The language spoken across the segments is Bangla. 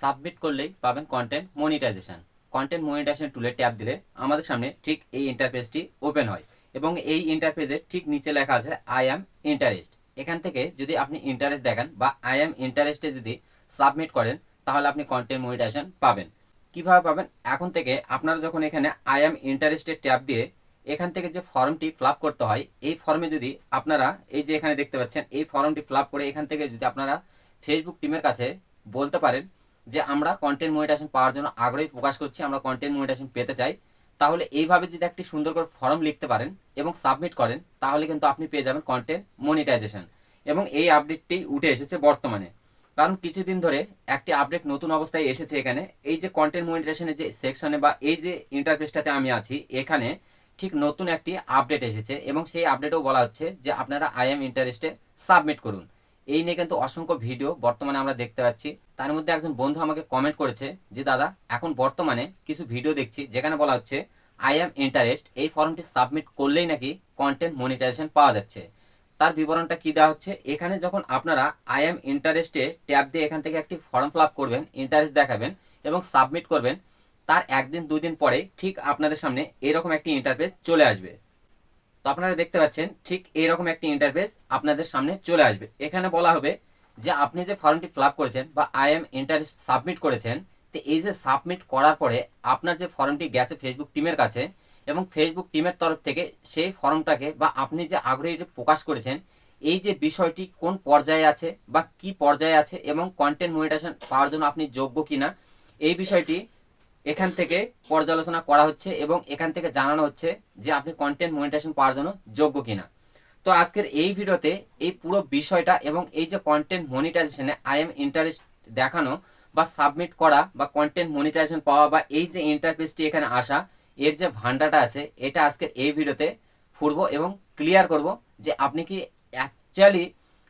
সাবমিট করলেই পাবেন কন্টেন্ট মনিটাইজেশন কন্টেন্ট মনিটাইজেশন টুলে ট্যাপ দিলে আমাদের সামনে ঠিক এই ইন্টারফেসটি ওপেন হয় এবং এই ইন্টারফেসের ঠিক নিচে লেখা আছে আই অ্যাম ইন্টারেস্ট এখান থেকে যদি আপনি ইন্টারেস্ট দেখান বা আই অ্যাম ইন্টারেস্টে যদি সাবমিট করেন, তাহলে আপনি কন্টেন্ট মনিটাইজেশন পাবেন। কীভাবে পাবেন? এখন থেকে আপনারা যখন এখানে আই অ্যাম ইন্টারেস্টেড ট্যাপ দিয়ে এখান থেকে যে ফর্মটি ফিল করতে হয়, এই ফর্মে যদি আপনারা এই যে এখানে দেখতে পাচ্ছেন, এই ফর্মটি ফিল করে এখান থেকে যদি আপনারা ফেসবুক টিমের কাছে বলতে পারেন যে আমরা কন্টেন্ট মনিটাইজেশন পাওয়ার জন্য আগ্রহী প্রকাশ করছি, আমরা কন্টেন্ট মনিটাইজেশন পেতে চাই, তাহলে এইভাবে যদি একটি সুন্দর করে ফর্ম লিখতে পারেন এবং সাবমিট করেন, তাহলে কিন্তু আপনি পেয়ে যাবেন কন্টেন্ট মনিটাইজেশন এবং এই আপডেটটি উঠে এসেছে বর্তমানে। কারণ কিছুদিন ধরে একটি আপডেট নতুন অবস্থায় এসেছে এখানে। এই যে কন্টেন্ট মনিটাইজেশনের যে সেকশনে বা এই যে ইন্টারফেসটাতে আমি আছি, এখানে ঠিক নতুন একটি আপডেট এসেছে এবং সেই আপডেটেও বলা হচ্ছে যে আপনারা আই এম ইন্টারেস্টে সাবমিট করুন। এই নিয়ে কিন্তু অসংখ্য ভিডিও বর্তমানে আমরা দেখতে পাচ্ছি। তার মধ্যে একজন বন্ধু আমাকে কমেন্ট করেছে যে, দাদা, এখন বর্তমানে কিছু ভিডিও দেখছি যেখানে বলা হচ্ছে আই এম ইন্টারেস্ট এই ফর্মটি সাবমিট করলেই নাকি কন্টেন্ট মনিটাইজেশন পাওয়া যাচ্ছে। তার বিবরণটা কি দেওয়া হচ্ছে? এখানে যখন আপনারা আই এম ইন্টারেস্টে ট্যাব দিয়ে এখান থেকে একটি ফর্ম ফিল করবেন ইন্টারেস্ট দেখাবেন এবং সাবমিট করবেন, তার একদিন দুই দিন পরে ঠিক আপনাদের সামনে এরকম একটি ইন্টারফেস চলে আসবে। তো আপনারা দেখতে পাচ্ছেন, ঠিক এইরকম একটি ইন্টারফেস আপনাদের সামনে চলে আসবে। এখানে বলা হবে যে আপনি যে ফর্মটি ফিল করেছেন বা আই এম ইন্টারেস্ট সাবমিট করেছেন, তো এই যে সাবমিট করার পরে আপনার যে ফর্মটি গেছে ফেসবুক টিমের কাছে এবং ফেসবুক টিমের তরফ থেকে সেই ফর্মটাকে বা আপনি যে আগ্রহীটি প্রকাশ করেছেন, এই যে বিষয়টি কোন পর্যায়ে আছে বা কি পর্যায়ে আছে এবং কন্টেন্ট মনিটাইজেশন পাওয়ার জন্য আপনি যোগ্য কিনা, এই বিষয়টি এখান থেকে পর্যালোচনা করা হচ্ছে এবং এখান থেকে জানানো হচ্ছে যে আপনি কন্টেন্ট মনিটাইজেশন পাওয়ার জন্য যোগ্য কিনা। তো আজকের এই ভিডিওতে এই পুরো বিষয়টা এবং এই যে কন্টেন্ট মনিটাইজেশনে আই এম ইন্টারেস্ট দেখানো বা সাবমিট করা বা কন্টেন্ট মনিটাইজেশন পাওয়া বা এই যে ইন্টারফেসটি এখানে আসা, এর যে ভান্ডাটা আছে, এটা আজকের এই ভিডিওতে ফুরবো এবং ক্লিয়ার করব যে আপনি কি অ্যাকচুয়ালি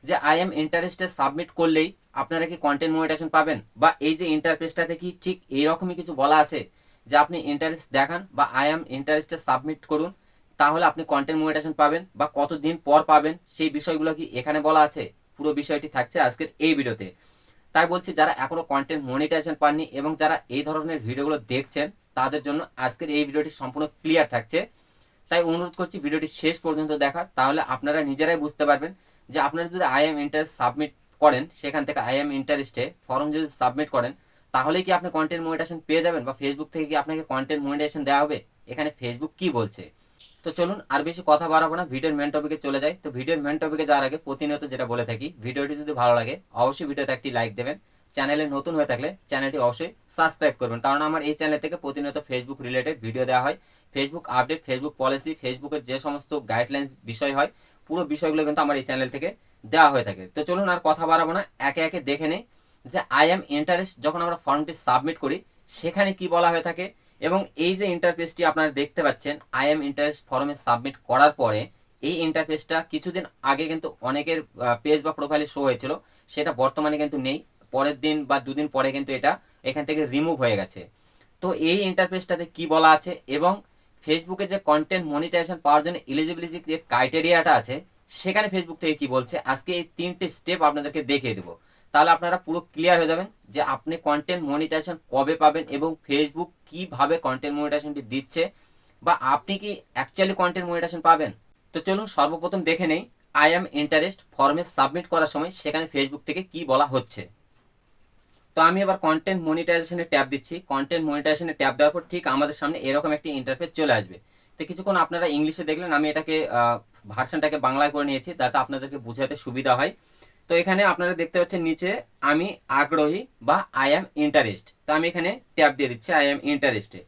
যে আই এম ইন্টারেস্টে সাবমিট করলেই আপনারা কি কন্টেন্ট মনিটাইজেশন পাবেন? বা এই যে ইন্টারফেসটাতে কি ঠিক এইরকমই কিছু বলা আছে যে আপনি ইন্টারেস্ট দেখান বা আই এম ইন্টারেস্টে সাবমিট করুন, তাহলে আপনি কন্টেন্ট মনিটাইজেশন পাবেন বা কতদিন পর পাবেন সেই বিষয়গুলো কি এখানে বলা আছে? পুরো বিষয়টি থাকছে আজকের এই ভিডিওতে। তাই বলছি, যারা এখনও কন্টেন্ট মনিটাইজেশন পাননি এবং যারা এই ধরনের ভিডিওগুলো দেখছেন, তাদের জন্য আজকের এই ভিডিওটি সম্পূর্ণ ক্লিয়ার থাকছে। তাই অনুরোধ করছি, ভিডিওটি শেষ পর্যন্ত দেখার, তাহলে আপনারা নিজেরাই বুঝতে পারবেন যে আপনারা যদি আই এম ইন্টারেস্ট সাবমিট করেন, সেখান থেকে আই এম ইন্টারেস্টে ফর্ম যদি সাবমিট করেন তাহলে কি আপনি কন্টেন্ট মনিটাইজেশন পেয়ে যাবেন বা ফেসবুক থেকে কি আপনাকে কন্টেন্ট মনিটাইজেশন দেওয়া হবে? এখানে ফেসবুক কি বলছে? তো চলুন আর বেশি কথা বাড়াবো না, ভিডিওর মেন টপিকে চলে যাই। তো ভিডিওর মেন টপিকে যাওয়ার আগে প্রতিনিয়ত যেটা বলে থাকি, ভিডিওটি যদি ভালো লাগে, অবশ্যই ভিডিওতে একটি লাইক দেবেন। চ্যানেলে নতুন হয়ে থাকলে চ্যানেলটি অবশ্যই সাবস্ক্রাইব করবেন। কারণ আমার এই চ্যানেল থেকে প্রতিনিয়ত ফেসবুক রিলেটেড ভিডিও দেওয়া হয়। ফেসবুক আপডেট ফেসবুক পলিসি ফেসবুকের যে সমস্ত গাইডলাইন্স বিষয় হয় পুরো বিষয়গুলো কিন্তু আমার এই চ্যানেল থেকে দেওয়া হয়ে থাকে। তো চলুন আর কথা বাড়াবো না, একে একে দেখে নেই যে আই এম ইন্টারেস্ট যখন আমরা ফর্মটি সাবমিট করি, সেখানে কি বলা হয়ে থাকে এবং এই যে ইন্টারফেসটি আপনারা দেখতে পাচ্ছেন আই এম ইন্টারেস্ট ফর্মে সাবমিট করার পরে এই ইন্টারফেসটা কিছুদিন আগে কিন্তু অনেকের পেজ বা প্রোফাইলে শো হয়েছিল, সেটা বর্তমানে কিন্তু নেই। পরের দিন বা দুদিন পরে কিন্তু এটা এখান থেকে রিমুভ হয়ে গেছে। তো এই ইন্টারফেসটাতে কি বলা আছে এবং ফেসবুকে যে কন্টেন্ট মনিটাইজেশন পাওয়ার জন্য এলিজিবিলিটি যে ক্রাইটেরিয়াটা আছে, সেখানে ফেসবুক থেকে কি বলছে? আজকে এই তিনটে স্টেপ আপনাদেরকে দেখিয়ে দেবো। তাহলে আপনারা পুরো ক্লিয়ার হয়ে যাবেন যে আপনি কন্টেন্ট মনিটাইজেশন কবে পাবেন এবং ফেসবুক কীভাবে কন্টেন্ট মনিটাইজেশনটি দিচ্ছে বা আপনি কি অ্যাকচুয়ালি কন্টেন্ট মনিটাইজেশন পাবেন? তো চলুন সর্বপ্রথম দেখে নেই আই এম ইন্টারেস্ট ফর্মে সাবমিট করার সময় সেখানে ফেসবুক থেকে কি বলা হচ্ছে। তো আমি এবার কন্টেন্ট মনিটাইজেশনে ট্যাব দিচ্ছি। কন্টেন্ট মনিটাইজেশনে ট্যাপ দেওয়ার পর ঠিক আমাদের সামনে এরকম একটি ইন্টারফেস চলে আসবে। তো কিছুক্ষণ আপনারা ইংলিশে দেখলেন, আমি এটাকে ভার্সনটাকে বাংলায় করে নিয়েছি, যাতে আপনাদেরকে বুঝাতে সুবিধা হয়। তো এখানে আপনারা দেখতে পাচ্ছেন নিচে, আমি আগ্রহী বা আই এম ইন্টারেস্ট তো আমি এখানে ট্যাপ দিয়ে দিচ্ছি আই এম ইন্টারেস্টে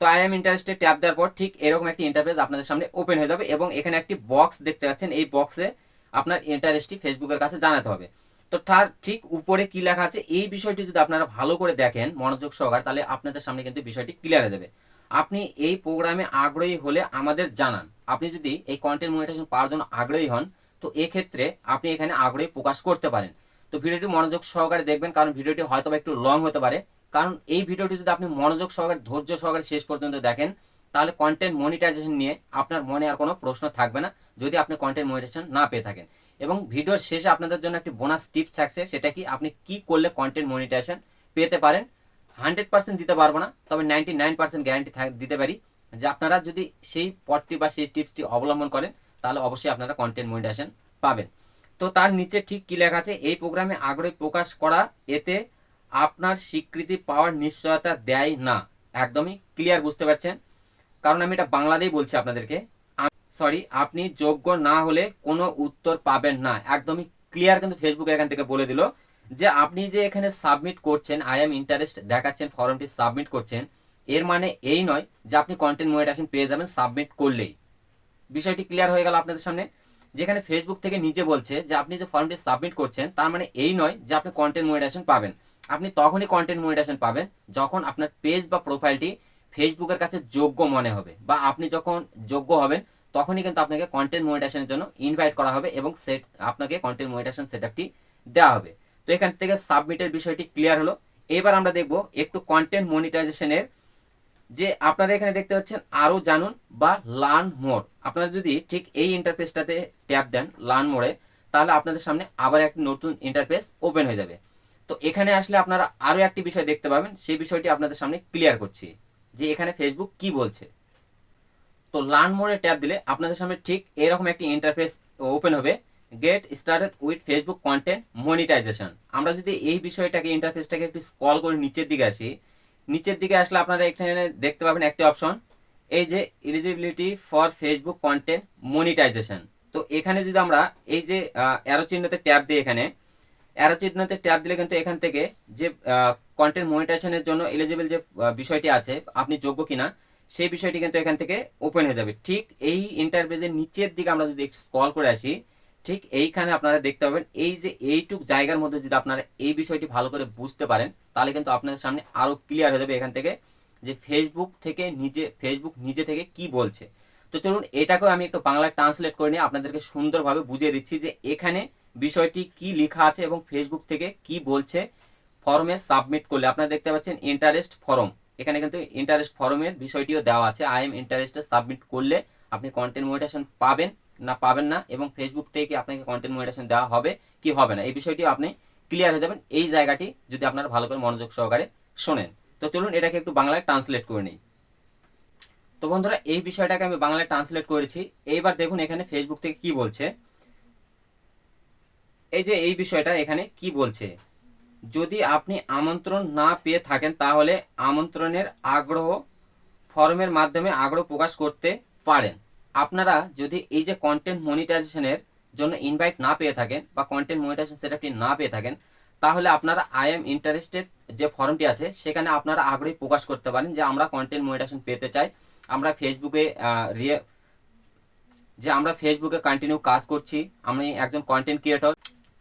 তো আই এম ইন্টারেস্টে ট্যাব দেওয়ার পর ঠিক এরকম একটি ইন্টারফেস আপনাদের সামনে ওপেন হয়ে যাবে এবং এখানে একটি বক্স দেখতে পাচ্ছেন। এই বক্সে আপনার ইন্টারেস্টটি ফেসবুকের কাছে জানাতে হবে। তো তার ঠিক উপরে কি লেখা আছে? এই বিষয়টি যদি আপনারা ভালো করে দেখেন, মনোযোগ সহকার, তাহলে আপনাদের সামনে কিন্তু বিষয়টি ক্লিয়ার হয়ে যাবে। আপনি এই প্রোগ্রামে আগ্রহী হলে আমাদের জানান। আপনি যদি এই কন্টেন্ট মনিটাইজেশন পাওয়ার জন্য আগ্রহী হন, তো এক্ষেত্রে আপনি এখানে আগ্রহী প্রকাশ করতে পারেন। তো ভিডিওটি মনোযোগ সহকারে দেখবেন, কারণ ভিডিওটি হয়তো একটু লং হতে পারে। কারণ এই ভিডিওটি যদি আপনি মনোযোগ সহকারে, ধৈর্য সহকারে শেষ পর্যন্ত দেখেন, তাহলে কন্টেন্ট মনিটাইজেশন নিয়ে আপনার মনে আর কোনো প্রশ্ন থাকবে না, যদি আপনি কন্টেন্ট মনিটাইজেশন না পেয়ে থাকেন। এবং ভিডিওর শেষে আপনাদের জন্য একটি বোনাস টিপস থাকছে, সেটা কি? আপনি কি করলে কন্টেন্ট মনিটাইজেশন পেতে পারেন? হান্ড্রেড পার্সেন্ট দিতে পারব না, তবে নাইনটি নাইন পার্সেন্ট গ্যারান্টি দিতে পারি। যে আপনারা যদি সেই পথটি বা সেই টিপসটি অবলম্বন করেন, তাহলে অবশ্যই আপনারা কন্টেন্ট মনিটাইজেশন পাবেন। তো তার নিচে ঠিক কি লেখা আছে? এই প্রোগ্রামে আগ্রহী প্রকাশ করা, এতে আপনার স্বীকৃতি পাওয়ার নিশ্চয়তা দেয় না। একদমই ক্লিয়ার বুঝতে পারছেন? কারণ আমি এটা বাংলাতেই বলছি আপনাদেরকে। সরি আপনি যোগ্য না হলে কোনো উত্তর পাবেন না। একদমই ক্লিয়ার কিন্তু ফেসবুক এখান থেকে বলে দিল যে, আপনি যে এখানে সাবমিট করছেন আই এম ইন্টারেস্ট দেখাচ্ছেন ফর্মটি সাবমিট করছেন, এর মানে এই নয় যে আপনি কন্টেন্ট মনিটাইজেশন পেয়ে যাবেন সাবমিট করলেই। বিষয়টি ক্লিয়ার হয়ে গেল আপনাদের সামনে। যেখানে ফেসবুক থেকে নিজে বলছে যে, আপনি যে ফর্মটি সাবমিট করছেন, তার মানে এই নয় যে আপনি কন্টেন্ট মনিটাইজেশন পাবেন। আপনি তখনই কন্টেন্ট মনিটাইজেশন পাবেন যখন আপনার পেজ বা প্রোফাইলটি ফেসবুকের কাছে যোগ্য মনে হবে বা আপনি যখন যোগ্য হবেন তখনই কিন্তু আপনাকে কন্টেন্ট মনিটাইজেশনের জন্য ইনভাইট করা হবে এবং সেট আপনাকে কন্টেন্ট মনিটাইজেশন সেটআপটি দেওয়া হবে। তো এখান থেকে সাবমিটের বিষয়টি ক্লিয়ার হলো। এবার আমরা দেখব একটু কন্টেন্ট মনিটাইজেশনের যে আপনারা এখানে দেখতে পাচ্ছেন, আরও জানুন বা লার্ন মোর আপনারা যদি ঠিক এই ইন্টারফেসটাতে ট্যাপ দেন লার্ন মোড়ে তাহলে আপনাদের সামনে আবার একটি নতুন ইন্টারফেস ওপেন হয়ে যাবে। তো এখানে আসলে আপনারা আরও একটি বিষয় দেখতে পাবেন, সেই বিষয়টি আপনাদের সামনে ক্লিয়ার করছি যে এখানে ফেসবুক কি বলছে। তো লার্ন মোড়ে ট্যাপ দিলে আপনাদের সামনে ঠিক এরকম একটি ইন্টারফেস ওপেন হবে। Get started with Facebook content monetization আমরা যদি এই বিষয়টাকে ইন্টারফেসটাকে একটু স্ক্রল করে নিচের দিকে আসি, নিচের দিকে আসলে আপনারা এখানে দেখতে পাবেন একটি অপশন এই যে eligibility for Facebook content monetization তো এখানে যদি আমরা এই যে অ্যারো চিহ্নতে ট্যাপ দিই এখানে অ্যারো চিহ্নতে ট্যাপ দিলে কিন্তু এখান থেকে যে কন্টেন্ট মনিটাইজেশনের জন্য এলিজিবল যে বিষয়টি আছে, আপনি যোগ্য কিনা সেই বিষয়টি কিন্তু এখান থেকে ওপেন হয়ে যাবে। ঠিক এই ইন্টারভেজের নিচের দিকে আমরা যদি স্ক্রল করে আসি, ঠিক এইখানে আপনারা দেখতে পাবেন, এই যে এইটুক জায়গার মধ্যে যদি আপনারা এই বিষয়টি ভালো করে বুঝতে পারেন, তাহলে কিন্তু আপনাদের সামনে আরও ক্লিয়ার হয়ে যাবে এখান থেকে যে ফেসবুক থেকে নিজে ফেসবুক নিজে থেকে কি বলছে। তো চলুন এটাকেও আমি একটু বাংলায় ট্রান্সলেট করে নিয়ে আপনাদেরকে সুন্দরভাবে বুঝিয়ে দিচ্ছি যে এখানে বিষয়টি কি লেখা আছে এবং ফেসবুক থেকে কি বলছে ফর্মে সাবমিট করলে। আপনারা দেখতে পাচ্ছেন ইন্টারেস্ট ফর্ম এখানে কিন্তু ইন্টারেস্ট ফর্মের বিষয়টিও দেওয়া আছে। আই এম ইন্টারেস্টে সাবমিট করলে আপনি কন্টেন্ট মনিটেশন পাবেন না পাবেন না এবং ফেসবুক থেকে আপনাকে কন্টেন্ট মনিটেশন দেওয়া হবে কি হবে না? এই বিষয়টি আপনি ক্লিয়ার হয়ে যাবেন। এই জায়গাটি যদি আপনারা ভালো করে মনোযোগ সহকারে শোনেন। তো চলুন এটাকে একটু বাংলায় ট্রান্সলেট করে নিই। তো বন্ধুরা, এই বিষয়টাকে আমি বাংলায় ট্রান্সলেট করেছি। এইবার দেখুন এখানে ফেসবুক থেকে কি বলছে। এই যে এই বিষয়টা এখানে কি বলছে? যদি আপনি আমন্ত্রণ না পেয়ে থাকেন, তাহলে আমন্ত্রণের আগ্রহ ফর্মের মাধ্যমে আগ্রহ প্রকাশ করতে পারেন। আপনারা যদি এই যে কন্টেন্ট মনিটাইজেশনের জন্য ইনভাইট না পেয়ে থাকেন বা কন্টেন্ট মনিটাইজেশন সেটআপটি না পেয়ে থাকেন, তাহলে আপনারা আই এম ইন্টারেস্টেড যে ফর্মটি আছে, সেখানে আপনারা আগ্রহী প্রকাশ করতে পারেন যে আমরা কন্টেন্ট মনিটাইজেশন পেতে চাই। আমরা ফেসবুকে রিয়ে যে আমরা ফেসবুকে কন্টিনিউ কাজ করছি। আমি একজন কন্টেন্ট ক্রিয়েটর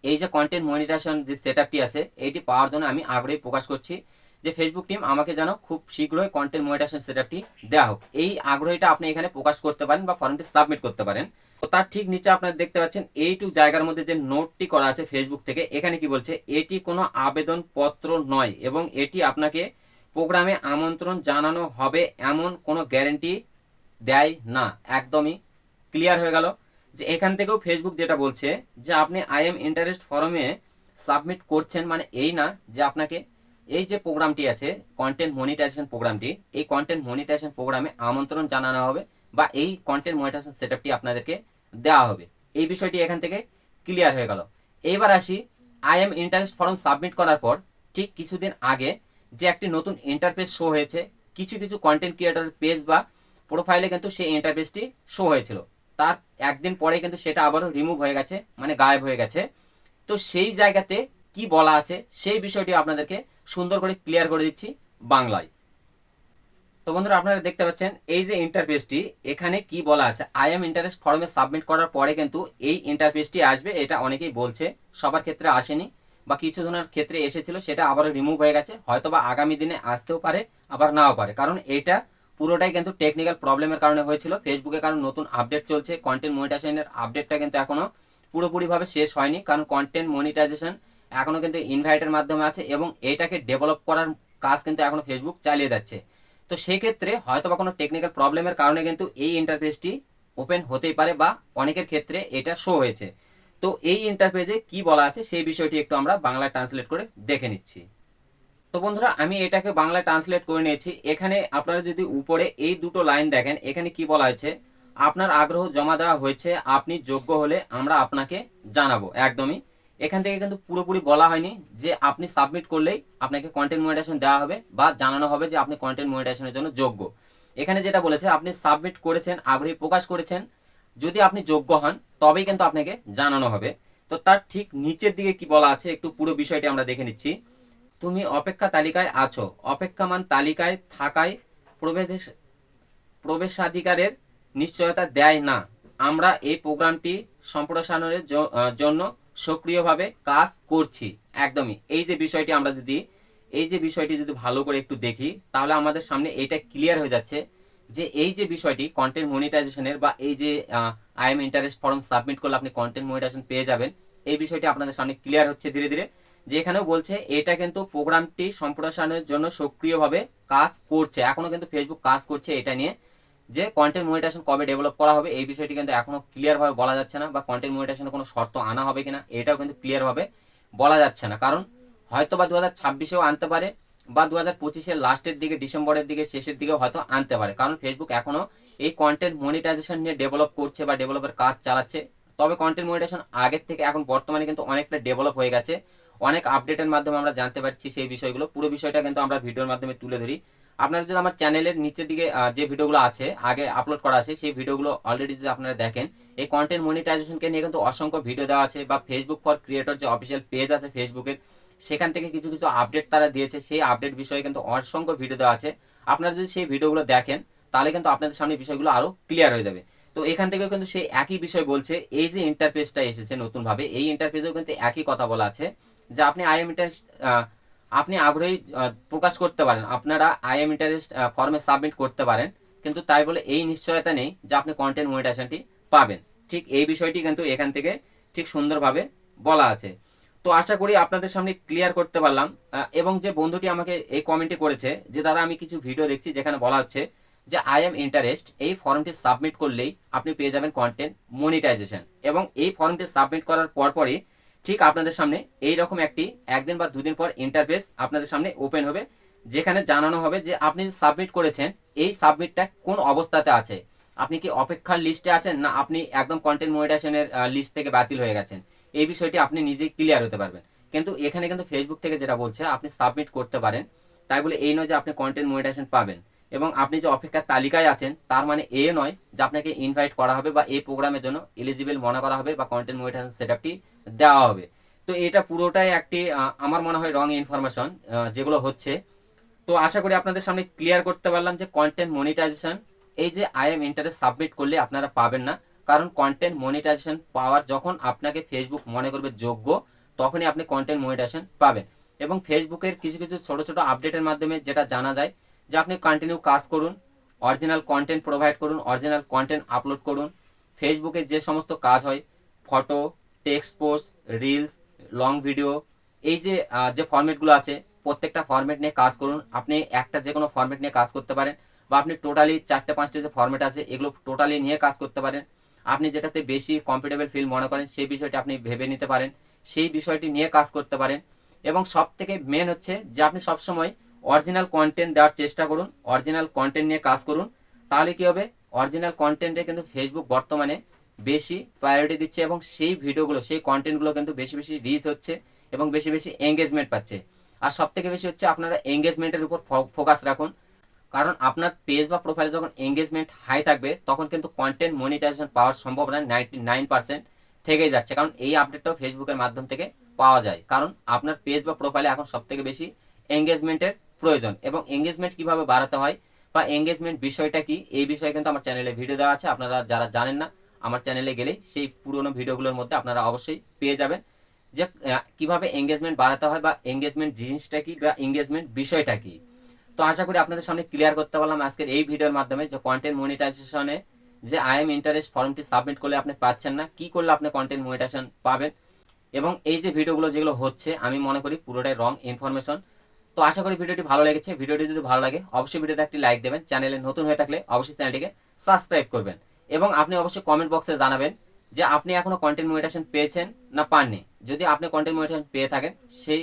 এই যে কন্টেন্ট মনিটাইজেশন যে সেটআপটি আছে এটি পাওয়ার জন্য আমি আগ্রহী প্রকাশ করছি যে ফেসবুক টিম আমাকে যেন খুব শীঘ্রই কন্টেন্ট মনিটাইজেশন সেটআপটি দেওয়া হোক। এই আগ্রহীটা আপনি এখানে প্রকাশ করতে পারেন বা ফর্মটি সাবমিট করতে পারেন। তো তার ঠিক নিচে আপনারা দেখতে পাচ্ছেন এইটুক জায়গার মধ্যে যে নোটটি করা আছে ফেসবুক থেকে, এখানে কি বলছে, এটি কোনো আবেদন পত্র নয় এবং এটি আপনাকে প্রোগ্রামে আমন্ত্রণ জানানো হবে এমন কোনো গ্যারেন্টি দেয় না। একদমই ক্লিয়ার হয়ে গেল। যে এখান থেকেও ফেসবুক যেটা বলছে যে আপনি আই এম ইন্টারেস্ট ফরমে সাবমিট করছেন মানে এই না যে আপনাকে এই যে প্রোগ্রামটি আছে কন্টেন্ট মনিটাইজেশন প্রোগ্রামটি, এই কন্টেন্ট মনিটাইজেশন প্রোগ্রামে আমন্ত্রণ জানানো হবে বা এই কন্টেন্ট মনিটাইজেশন সেটআপটি আপনাদেরকে দেওয়া হবে। এই বিষয়টি এখান থেকে ক্লিয়ার হয়ে গেল। এবার আসি I am interest form submit করার পর ঠিক কিছুদিন আগে যে একটি নতুন ইন্টারফেস শো হয়েছে, কিছু কিছু কন্টেন্ট ক্রিয়েটর পেজ বা প্রোফাইলে কিন্তু সেই ইন্টারফেসটি শো হয়েছিল। তার একদিন পরে কিন্তু সেটা আবারও রিমুভ হয়ে গেছে মানে গায়েব হয়ে গেছে। তো সেই জায়গাতে কি বলা আছে, সেই বিষয়টি আপনাদেরকে সুন্দর করে ক্লিয়ার করে দিচ্ছি বাংলায়। তো বন্ধুরা, আপনারা দেখতে পাচ্ছেন, এই যে ইন্টারফেসটি এখানে কি বলা আছে আই এম ইন্টারেস্ট ফর্মে সাবমিট করার পরে কিন্তু এই ইন্টারফেসটি আসবে, এটা অনেকেই বলছে, সবার ক্ষেত্রে আসেনি, বা কিছু জনের ক্ষেত্রে এসেছিল, সেটা আবার রিমুভ হয়ে গেছে হয়তো বা আগামী দিনে আসতেও পারে, আবার নাও পারে, কারণ এটা পুরোটাই কিন্তু টেকনিক্যাল প্রবলেমের কারণে হয়েছিল। ফেসবুকে কারণ নতুন আপডেট চলছে কন্টেন্ট মনিটাইজেশনের আপডেটটা কিন্তু এখনও পুরোপুরিভাবে শেষ হয়নি। কারণ কন্টেন্ট মনিটাইজেশন এখনও কিন্তু ইনভাইটের মাধ্যমে আছে এবং এটাকে ডেভেলপ করার কাজ কিন্তু এখনও ফেসবুক চালিয়ে যাচ্ছে। তো সেই ক্ষেত্রে হয়তো বা কোনো টেকনিক্যাল প্রবলেমের কারণে কিন্তু এই ইন্টারফেসটি ওপেন হতেই পারে বা অনেকের ক্ষেত্রে এটা শো হয়েছে। তো এই ইন্টারফেসে কি বলা আছে সেই বিষয়টি একটু আমরা বাংলা ট্রান্সলেট করে দেখে নিচ্ছি। তো বন্ধুরা, আমি এটাকে বাংলায় ট্রান্সলেট করে নিয়েছি। এখানে আপনারা যদি উপরে এই দুটো লাইন দেখেন, এখানে কি বলা হয়েছে? আপনার আগ্রহ জমা দেওয়া হয়েছে, আপনি যোগ্য হলে আমরা আপনাকে জানাব, একদমই। এখান থেকে কিন্তু পুরোপুরি বলা হয়নি যে আপনি সাবমিট করলেই আপনাকে কন্টেন্ট মনিটাইজেশন দেওয়া হবে বা জানানো হবে যে আপনি কন্টেন্ট মনিটাইজেশনের জন্য যোগ্য। এখানে যেটা বলেছে, আপনি সাবমিট করেছেন, আগ্রহী প্রকাশ করেছেন। যদি আপনি যোগ্য হন, তবেই কিন্তু আপনাকে জানানো হবে। তো তার ঠিক নিচের দিকে কি বলা আছে, একটু পুরো বিষয়টি আমরা দেখে নিচ্ছি। তুমি অপেক্ষা তালিকায় আছো। অপেক্ষামান তালিকায় থাকায় প্রবেশ প্রবেশাধিকারের নিশ্চয়তা দেয় না। আমরা এই প্রোগ্রামটি সম্প্রসারণের জন্য সক্রিয়ভাবে কাজ করছি। একদমই। এই যে বিষয়টি আমরা যদি এই যে বিষয়টি যদি ভালো করে একটু দেখি, তাহলে আমাদের সামনে এটা ক্লিয়ার হয়ে যাচ্ছে যে এই যে বিষয়টি কন্টেন্ট মনিটাইজেশনের বা এই যে I am interest form submit করলে আপনি কন্টেন্ট মনিটাইজেশন পেয়ে যাবেন, এই বিষয়টি আপনাদের সামনে ক্লিয়ার হচ্ছে ধীরে ধীরে। যে এখানেও বলছে, এটা কিন্তু প্রোগ্রামটি সম্প্রসারণের জন্য সক্রিয়ভাবে কাজ করছে। এখনও কিন্তু ফেসবুক কাজ করছে এটা নিয়ে। যে কন্টেন্ট মনিটাইজেশন কবে ডেভেলপ করা হবে, এই বিষয়টি কিন্তু এখনও ক্লিয়ার ভাবে বলা যাচ্ছে না বা কন্টেন্ট মনিটাইজেশনের কোনো শর্ত আনা হবে কিনা, এটাও কিন্তু ক্লিয়ার ভাবে বলা যাচ্ছে না। কারণ হয়তো বা দু হাজার ছাব্বিশেও আনতে পারে বা দু হাজার পঁচিশের লাস্টের দিকে, ডিসেম্বরের দিকে, শেষের দিকেও হয়তো আনতে পারে। কারণ ফেসবুক এখনও এই কন্টেন্ট মনিটাইজেশন নিয়ে ডেভেলপ করছে বা ডেভেলপের কাজ চালাচ্ছে। তবে কন্টেন্ট মনিটাইজেশন আগের থেকে এখন বর্তমানে কিন্তু অনেকটা ডেভেলপ হয়ে গেছে। অনেক আপডেটের মাধ্যমে আমরা জানতে পারছি সেই বিষয়গুলো। পুরো বিষয়টা কিন্তু আমরা ভিডিওর মাধ্যমে তুলে ধরি। আপনারা যদি আমার চ্যানেলের নিচের দিকে যে ভিডিওগুলো আছে, আগে আপলোড করা আছে, সেই ভিডিওগুলো অলরেডি যদি আপনারা দেখেন, এই কন্টেন্ট মনিটাইজেশনকে নিয়ে কিন্তু অসংখ্য ভিডিও দেওয়া আছে বা ফেসবুক ফর ক্রিয়েটর যে অফিসিয়াল পেজ আছে ফেসবুকের সেখান থেকে কিছু কিছু আপডেট তারা দিয়েছে। সেই আপডেট বিষয়ে কিন্তু অসংখ্য ভিডিও দেওয়া আছে। আপনারা যদি সেই ভিডিওগুলো দেখেন, তাহলে কিন্তু আপনাদের সামনে বিষয়গুলো আরও ক্লিয়ার হয়ে যাবে। তো এখান থেকেও কিন্তু সেই একই বিষয় বলছে, এই যে ইন্টারফেসটা এসেছে নতুন ভাবে এই ইন্টারফেসেও কিন্তু একই কথা বলা আছে। যে আপনি আইএম ইন্টারেস্ট আপনি আগ্রহী প্রকাশ করতে পারেন। আপনারা আইএম ইন্টারেস্ট ফর্মে সাবমিট করতে পারেন। কিন্তু তাই বলে এই নিশ্চয়তা নেই যে আপনি কন্টেন্ট মনিটাইজেশনটি পাবেন। ঠিক এই বিষয়টি কিন্তু এখান থেকে ঠিক সুন্দরভাবে বলা আছে। তো আশা করি আপনাদের সামনে ক্লিয়ার করতে পারলাম। এবং যে বন্ধুটি আমাকে এই কমেন্টে করেছে, যে দাদা, আমি কিছু ভিডিও দেখছি যেখানে বলা হচ্ছে যে আই এম ইন্টারেস্ট এই ফর্মটি সাবমিট করলেই আপনি পেয়ে যাবেন কন্টেন্ট মনিটাইজেশন এবং এই ফর্মটি সাবমিট করার পরপরই ঠিক আপনাদের সামনে এই রকম একটি একদিন বা দুদিন পর ইন্টারফেস আপনাদের সামনে ওপেন হবে, যেখানে জানানো হবে যে আপনি যে সাবমিট করেছেন, এই সাবমিটটা কোন অবস্থাতে আছে? আপনি কি অপেক্ষার লিস্টে আছেন না আপনি একদম কন্টেন্ট মনিটাইজেশনের লিস্ট থেকে বাতিল হয়ে গেছেন? এই বিষয়টি আপনি নিজেই ক্লিয়ার হতে পারবেন। কিন্তু এখানে কিন্তু ফেসবুক থেকে যেটা বলছে, আপনি সাবমিট করতে পারেন। তাই বলে এই নয় যে আপনি কন্টেন্ট মনিটাইজেশন পাবেন। এবং আপনি যে অপেক্ষার তালিকায় আছেন, তার মানে এ নয় যে আপনাকে ইনভাইট করা হবে বা এই প্রোগ্রামের জন্য এলিজিবল মনে করা হবে বা কন্টেন্ট মনিটাইজেশন সেটআপটি দেওয়া হবে। তো এটা পুরোটাই একটি আমার মনে হয় রং ইনফরমেশন যেগুলো হচ্ছে। তো আশা করি আপনাদের সামনে ক্লিয়ার করতে পারলাম যে কন্টেন্ট মনিটাইজেশন এই যে আই এম ইন্টারেস্ট সাবমিট করলে আপনারা পাবেন না। কারণ কন্টেন্ট মনিটাইজেশন পাওয়ার যখন আপনাকে ফেসবুক মনে করবে যোগ্য, তখনই আপনি কন্টেন্ট মনিটাইজেশন পাবেন। এবং ফেসবুকের কিছু কিছু ছোট ছোট আপডেটের মাধ্যমে যেটা জানা যায়, যে আপনি কন্টিনিউ কাজ করুন অরিজিনাল কন্টেন্ট প্রোভাইড করুন অরিজিনাল কন্টেন্ট আপলোড করুন। ফেসবুকে যে সমস্ত কাজ হয় photo text post reels long video এই যে যে ফরম্যাটগুলো আছে, প্রত্যেকটা ফরম্যাট নিয়ে কাজ করুন। আপনি একটা যে কোনো ফরম্যাট নিয়ে কাজ করতে পারেন বা আপনি টোটালি চারটে, পাঁচটা যে ফরম্যাট আছে, এগুলো টোটালি নিয়ে কাজ করতে পারেন। আপনি যেটাতে বেশি কমফোর্টেবল ফিল মনে করেন, সেই বিষয়টি আপনি ভেবে নিতে পারেন। সেই বিষয়টি নিয়ে কাজ করতে পারেন। এবং সব থেকে মেন হচ্ছে যে আপনি সবসময় অরিজিনাল কন্টেন্ট দেওয়ার চেষ্টা করুন। অরিজিনাল কন্টেন্ট নিয়ে কাজ করুন। তাহলে কি হবে? অরিজিনাল কন্টেন্টে কিন্তু ফেসবুক বর্তমানে বেশি প্রায়োরিটি দিচ্ছে এবং সেই ভিডিওগুলো, সেই কন্টেন্টগুলো কিন্তু বেশি বেশি রিচ হচ্ছে এবং বেশি বেশি এঙ্গেজমেন্ট পাচ্ছে। আর সব থেকে বেশি হচ্ছে আপনারা এঙ্গেজমেন্টের উপর ফোকাস রাখুন। কারণ আপনার পেজ বা প্রোফাইলে যখন এঙ্গেজমেন্ট হাই থাকবে, তখন কিন্তু কন্টেন্ট মনিটাইজেশন পাওয়ার সম্ভাবনা নাইনটি নাইন পার্সেন্ট থেকেই যাচ্ছে। কারণ এই আপডেটটাও ফেসবুকের মাধ্যম থেকে পাওয়া যায়। কারণ আপনার পেজ বা প্রোফাইলে এখন সব থেকে বেশি এঙ্গেজমেন্টের প্রয়োজন। এবং এঙ্গেজমেন্ট কীভাবে বাড়াতে হয় বা এঙ্গেজমেন্ট বিষয়টা কি, এই বিষয়ে কিন্তু আমার চ্যানেলে ভিডিও দেওয়া আছে। আপনারা যারা জানেন না আমার চ্যানেলে গেলেই সেই পুরনো ভিডিওগুলোর মধ্যে আপনারা অবশ্যই পেয়ে যাবেন। যে কীভাবে এঙ্গেজমেন্ট বাড়াতে হয় বা এঙ্গেজমেন্ট জিনিসটা কি বা এঙ্গেজমেন্ট বিষয়টা কি। তো আশা করি আপনাদের সামনে ক্লিয়ার করতে পারলাম আজকের এই ভিডিওর মাধ্যমে যে কন্টেন্ট মনিটাইজেশনে যে আই এম ইন্টারেস্ট ফর্মটি সাবমিট করলে আপনি পাচ্ছেন না, কি করলে আপনি কন্টেন্ট মনিটাইজেশন পাবেন। এবং এই যে ভিডিওগুলো যেগুলো হচ্ছে, আমি মনে করি পুরোটাই রং ইনফরমেশন তো আশা করি ভিডিওটি ভালো লেগেছে। ভিডিওটি যদি ভালো লাগে, অবশ্যই ভিডিওতে একটি লাইক দেবেন। চ্যানেলে নতুন হয়ে থাকলে অবশ্যই চ্যানেলটিকে সাবস্ক্রাইব করবেন। এবং আপনি অবশ্যই কমেন্ট বক্সে জানাবেন যে আপনি এখনও কন্টেন্ট মনিটেশন পেয়েছেন না পাননি। যদি আপনি কন্টেন্ট মনিটেশন পেয়ে থাকেন, সেই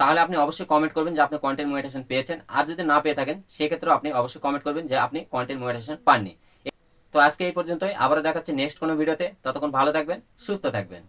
তাহলে আপনি অবশ্যই কমেন্ট করবেন যে আপনি কন্টেন্ট মনিটাইজেশন পেয়েছেন। আর যদি না পেয়ে থাকেন, সেক্ষেত্রেও আপনি অবশ্যই কমেন্ট করবেন যে আপনি কন্টেন্ট মনিটাইজেশন পাননি। তো আজকে এই পর্যন্তই। আবারও দেখাচ্ছি নেক্সট কোনো ভিডিওতে ততক্ষণ ভালো থাকবেন, সুস্থ থাকবেন।